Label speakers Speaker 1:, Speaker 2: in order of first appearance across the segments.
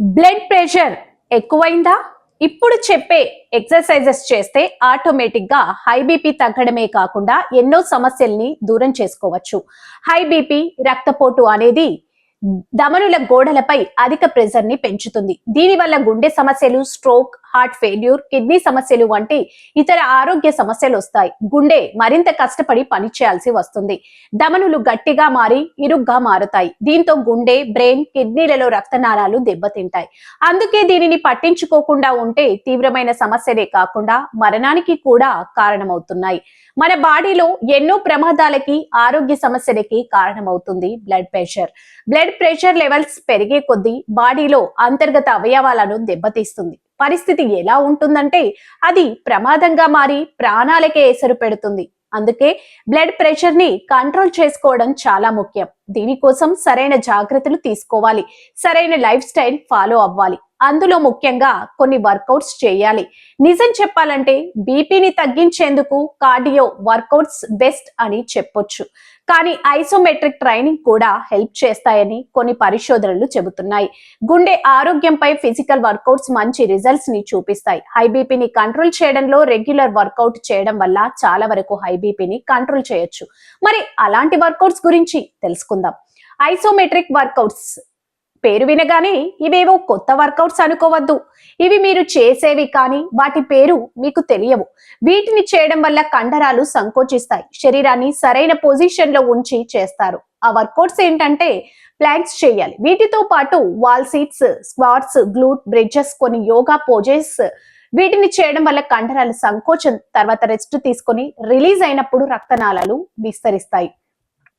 Speaker 1: Blood pressure ఎక్కువైందా? ఇప్పుడు చెప్పే ఎక్సర్సైజెస్ చేస్తే ఆటోమేటిక్గా హై బీపీ తగ్గడమే కాకుండా ఎన్నో సమస్యల్ని దూరం చేసుకోవచ్చు. హై బీపీ రక్తపోటు అనేది దమనుల గోడలపై అధిక ప్రెజర్ని పెంచుతుంది. దీనివల్ల గుండె సమస్యలు స్ట్రోక్ హార్ట్ ఫెయిల్యూర్ కిడ్నీ సమస్యలు వంటి ఇతర ఆరోగ్య సమస్యలు వస్తాయి. గుండె మరింత కష్టపడి పనిచేయాల్సి వస్తుంది. ధమనులు గట్టిగా మారి ఇరుగ్గా మారుతాయి. దీంతో గుండె బ్రెయిన్ కిడ్నీలలో రక్తనాళాలు దెబ్బతింటాయి. అందుకే దీనిని పట్టించుకోకుండా ఉంటే తీవ్రమైన సమస్యలే కాకుండా మరణానికి కూడా కారణమవుతున్నాయి. మన బాడీలో ఎన్నో ప్రమాదాలకి ఆరోగ్య సమస్యలకి కారణమవుతుంది blood pressure. Blood pressure levels పెరిగే కొద్దీ బాడీలో అంతర్గత అవయవాలను దెబ్బతీస్తుంది. పరిస్థితి ఎలా ఉంటుందంటే అది ప్రమాదంగా మారి ప్రాణాలకే ఎసరు పెడుతుంది. అందుకే బ్లడ్ ప్రెషర్ని కంట్రోల్ చేసుకోవడం చాలా ముఖ్యం. దీనికోసం సరైన జాగ్రత్తలు తీసుకోవాలి. సరైన లైఫ్ స్టైల్ ఫాలో అవ్వాలి. అందులో ముఖ్యంగా కొన్ని వర్కౌట్స్ చేయాలి. నిజం చెప్పాలంటే బీపీని తగ్గించేందుకు కార్డియో వర్కౌట్స్ బెస్ట్ అని చెప్పొచ్చు. కానీ ఐసోమెట్రిక్ ట్రైనింగ్ కూడా హెల్ప్ చేస్తాయని కొన్ని పరిశోధనలు చెబుతున్నాయి. గుండె ఆరోగ్యంపై ఫిజికల్ వర్కౌట్స్ మంచి రిజల్ట్స్ని చూపిస్తాయి. హై బీపీని కంట్రోల్ చేయడంలో రెగ్యులర్ వర్కౌట్ చేయడం వల్ల చాలా వరకు హై బీపీని కంట్రోల్ చేయొచ్చు. మరి అలాంటి వర్కౌట్స్ గురించి తెలుసుకుందాం. ఐసోమెట్రిక్ వర్కౌట్స్ పేరు వినగానే ఇవేవో కొత్త వర్కౌట్స్ అనుకోవద్దు. ఇవి మీరు చేసేవి కానీ వాటి పేరు మీకు తెలియవు. వీటిని చేయడం వల్ల కండరాలు సంకోచిస్తాయి. శరీరాన్ని సరైన పొజిషన్లో ఉంచి చేస్తారు. ఆ వర్కౌట్స్ ఏంటంటే ప్లాంక్స్ చేయాలి. వీటితో పాటు wall seats squats glute bridges కొన్ని యోగా పోజెస్ వీటిని చేయడం వల్ల కండరాలు సంకోచం తర్వాత రెస్ట్ తీసుకొని రిలీజ్ అయినప్పుడు రక్తనాళాలు విస్తరిస్తాయి.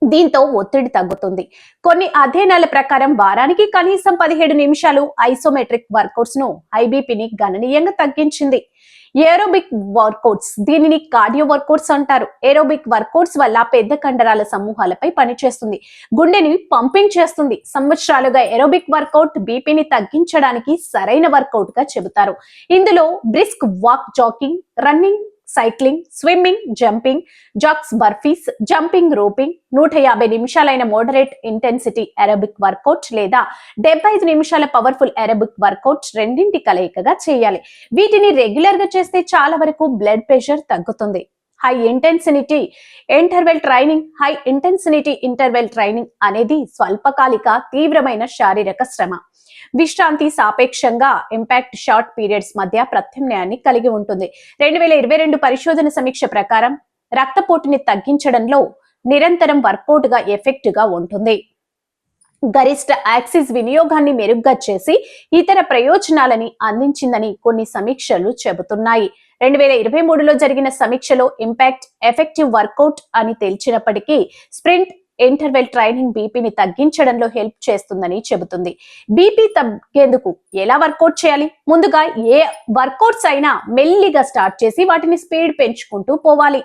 Speaker 1: దీంతో ఒత్తిడి తగ్గుతుంది. కొన్ని అధ్యయనాల ప్రకారం వారానికి కనీసం పదిహేడు నిమిషాలు ఐసోమెట్రిక్ వర్కౌట్స్ను ఐబీపీని గణనీయంగా తగ్గించింది. ఏరోబిక్ వర్కౌట్స్ దీనిని కార్డియో వర్కౌట్స్ అంటారు. ఏరోబిక్ వర్కౌట్స్ వల్ల పెద్ద కండరాల సమూహాలపై పనిచేస్తుంది. గుండెని పంపింగ్ చేస్తుంది. సంవత్సరాలుగా ఏరోబిక్ వర్కౌట్ బీపీని తగ్గించడానికి సరైన వర్కౌట్గా చెబుతారు. ఇందులో brisk walk jogging running cycling swimming jumping jacks burpees jumping roping నూట యాభై నిమిషాలైన మోడరేట్ ఇంటెన్సిటీ అరబిక్ వర్కౌట్ లేదా డెబ్బై ఐదు నిమిషాల పవర్ఫుల్ అరబిక్ వర్కౌట్ రెండింటి కలయికగా చేయాలి. వీటిని రెగ్యులర్గా చేస్తే చాలా వరకు బ్లడ్ ప్రెషర్ తగ్గుతుంది. High intensity interval training high intensity interval training అనేది స్వల్పకాలిక తీవ్రమైన శారీరక శ్రమ. విశ్రాంతి సాపేక్షంగా ఇంపాక్ట్ షార్ట్ పీరియడ్స్ మధ్య ప్రత్యామ్నాయాన్ని కలిగి ఉంటుంది. రెండు వేల ఇరవై రెండు పరిశోధన సమీక్ష ప్రకారం రక్తపోటుని తగ్గించడంలో నిరంతరం వర్కౌట్గా ఎఫెక్ట్గా ఉంటుంది. గరిష్ట యాక్సిస్ వినియోగాన్ని మెరుగ్గా చేసి ఇతర ప్రయోజనాలని అందించిందని కొన్ని సమీక్షలు చెబుతున్నాయి. రెండు వేల ఇరవై మూడులో జరిగిన సమీక్షలో ఇంపాక్ట్ ఎఫెక్టివ్ వర్కౌట్ అని తేల్చినప్పటికీ స్ప్రింట్ ఇంటర్వెల్ ట్రైనింగ్ బీపీని తగ్గించడంలో హెల్ప్ చేస్తుందని చెబుతుంది. బీపీ తగ్గేందుకు ఎలా వర్కౌట్ చేయాలి? ముందుగా ఏ వర్కౌట్స్ అయినా మెల్లిగా స్టార్ట్ చేసి వాటిని స్పీడ్ పెంచుకుంటూ పోవాలి.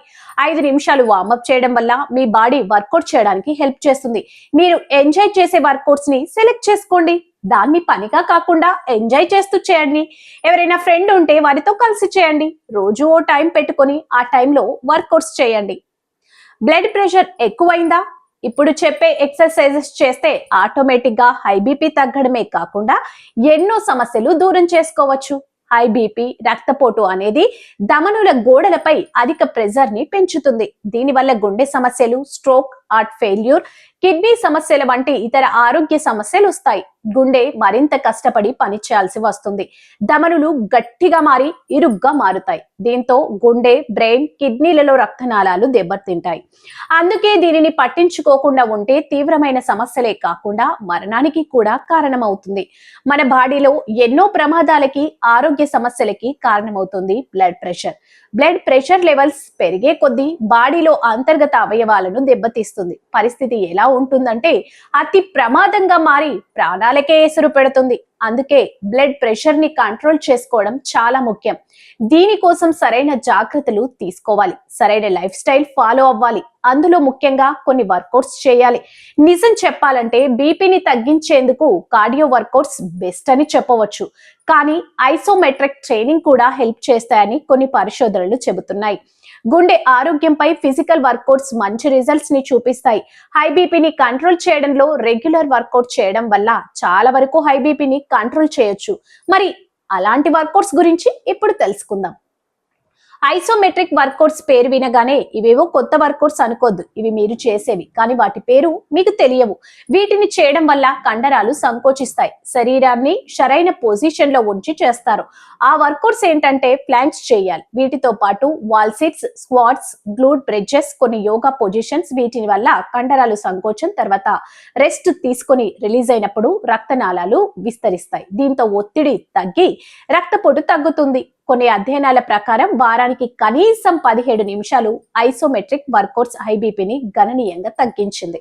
Speaker 1: ఐదు నిమిషాలు వార్మప్ చేయడం వల్ల మీ బాడీ వర్కౌట్ చేయడానికి హెల్ప్ చేస్తుంది. మీరు ఎంజాయ్ చేసే వర్కౌట్స్ని సెలెక్ట్ చేసుకోండి. దాన్ని పనిగా కాకుండా ఎంజాయ్ చేస్తూ చేయండి. ఎవరైనా ఫ్రెండ్ ఉంటే వారితో కలిసి చేయండి. రోజు ఓ టైం పెట్టుకొని ఆ టైంలో వర్కౌట్స్ చేయండి. బ్లడ్ ప్రెషర్ ఎక్కువైందా? ఇప్పుడు చెప్పే ఎక్సర్సైజెస్ చేస్తే ఆటోమేటిక్గా హై బీపీ తగ్గడమే కాకుండా ఎన్నో సమస్యలు దూరం చేసుకోవచ్చు. హై బీపీ రక్తపోటు అనేది ధమనుల గోడలపై అధిక ప్రెజర్ని పెంచుతుంది. దీనివల్ల గుండె సమస్యలు స్ట్రోక్ హార్ట్ ఫెయిల్యూర్ కిడ్నీ సమస్యల వంటి ఇతర ఆరోగ్య సమస్యలు వస్తాయి. గుండె మరింత కష్టపడి పనిచేయాల్సి వస్తుంది. ధమనులు గట్టిగా మారి ఇరుగ్గా మారుతాయి. దీంతో గుండె బ్రెయిన్ కిడ్నీలలో రక్తనాళాలు దెబ్బతింటాయి. అందుకే దీనిని పట్టించుకోకుండా ఉంటే తీవ్రమైన సమస్యలే కాకుండా మరణానికి కూడా కారణమవుతుంది. మన బాడీలో ఎన్నో ప్రమాదాలకి ఆరోగ్య సమస్యలకి కారణమవుతుంది blood pressure. Blood pressure levels పెరిగే కొద్దీ బాడీలో అంతర్గత అవయవాలను దెబ్బతీస్తుంది. పరిస్థితి ఎలా ఉంటుందంటే అతి ప్రమాదంగా మారి ప్రాణాలకే ఎసురు పెడుతుంది. అందుకే బ్లడ్ ప్రెషర్ని కంట్రోల్ చేసుకోవడం చాలా ముఖ్యం. దీనికోసం సరైన జాగ్రత్తలు తీసుకోవాలి. సరైన లైఫ్ స్టైల్ ఫాలో అవ్వాలి. అందులో ముఖ్యంగా కొన్ని వర్కౌట్స్ చేయాలి. నిజం చెప్పాలంటే బీపీని తగ్గించేందుకు కార్డియో వర్కౌట్స్ బెస్ట్ అని చెప్పవచ్చు. కానీ ఐసోమెట్రిక్ ట్రైనింగ్ కూడా హెల్ప్ చేస్తాయని కొన్ని పరిశోధనలు చెబుతున్నాయి. గుండె ఆరోగ్యంపై ఫిజికల్ వర్కౌట్స్ మంచి రిజల్ట్స్ని చూపిస్తాయి. హై బీపీని కంట్రోల్ చేయడంలో రెగ్యులర్ వర్కౌట్ చేయడం వల్ల చాలా వరకు హై బీపీని కంట్రోల్ చేయొచ్చు. మరి అలాంటి వర్కౌట్స్ గురించి ఇప్పుడు తెలుసుకుందాం. ఐసోమెట్రిక్ వర్కౌట్స్ పేరు వినగానే ఇవేవో కొత్త వర్కౌట్స్ అనుకోద్దు. ఇవి మీరు చేసేవి. కానీ వాటి పేరు మీకు తెలియవు. వీటిని చేయడం వల్ల కండరాలు సంకోచిస్తాయి. శరీరాన్ని సరైన పొజిషన్లో ఉంచి చేస్తారు. ఆ వర్కౌట్స్ ఏంటంటే ప్లాంక్స్ చేయాలి. వీటితో పాటు wall sits squats glute bridges కొన్ని యోగా పొజిషన్స్ వీటిని వల్ల కండరాలు సంకోచం తర్వాత రెస్ట్ తీసుకొని రిలీజ్ అయినప్పుడు రక్తనాళాలు విస్తరిస్తాయి. దీంతో ఒత్తిడి తగ్గి రక్తపోటు తగ్గుతుంది. కొన్ని అధ్యయనాల ప్రకారం వారానికి కనీసం పదిహేడు నిమిషాలు ఐసోమెట్రిక్ వర్కౌట్స్ ఐబీపీని గణనీయంగా తగ్గించింది.